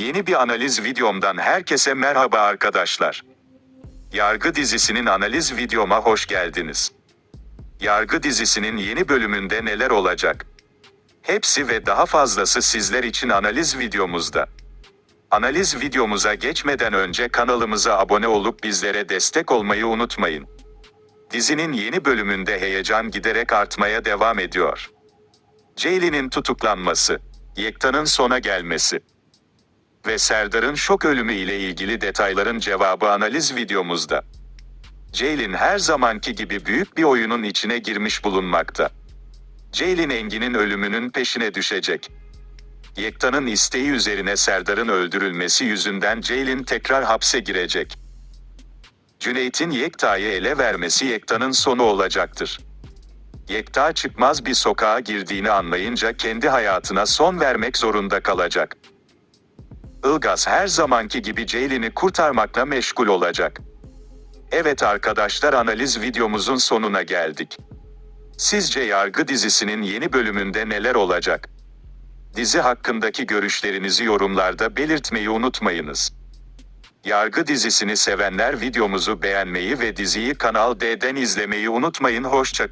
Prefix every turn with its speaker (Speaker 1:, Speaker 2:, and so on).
Speaker 1: Yeni bir analiz videomdan herkese merhaba arkadaşlar. Yargı dizisinin analiz videoma hoş geldiniz. Yargı dizisinin yeni bölümünde neler olacak? Hepsi ve daha fazlası sizler için analiz videomuzda. Analiz videomuza geçmeden önce kanalımıza abone olup bizlere destek olmayı unutmayın. Dizinin yeni bölümünde heyecan giderek artmaya devam ediyor. Ceylin'in tutuklanması, Yekta'nın sona gelmesi ve Serdar'ın şok ölümü ile ilgili detayların cevabı analiz videomuzda. Ceylin her zamanki gibi büyük bir oyunun içine girmiş bulunmakta. Ceylin Engin'in ölümünün peşine düşecek. Yekta'nın isteği üzerine Serdar'ın öldürülmesi yüzünden Ceylin tekrar hapse girecek. Cüneyt'in Yekta'yı ele vermesi Yekta'nın sonu olacaktır. Yekta çıkmaz bir sokağa girdiğini anlayınca kendi hayatına son vermek zorunda kalacak. Ilgaz her zamanki gibi Ceylin'i kurtarmakla meşgul olacak. Evet arkadaşlar analiz videomuzun sonuna geldik. Sizce Yargı dizisinin yeni bölümünde neler olacak? Dizi hakkındaki görüşlerinizi yorumlarda belirtmeyi unutmayınız. Yargı dizisini sevenler videomuzu beğenmeyi ve diziyi Kanal D'den izlemeyi unutmayın. Hoşçakalın.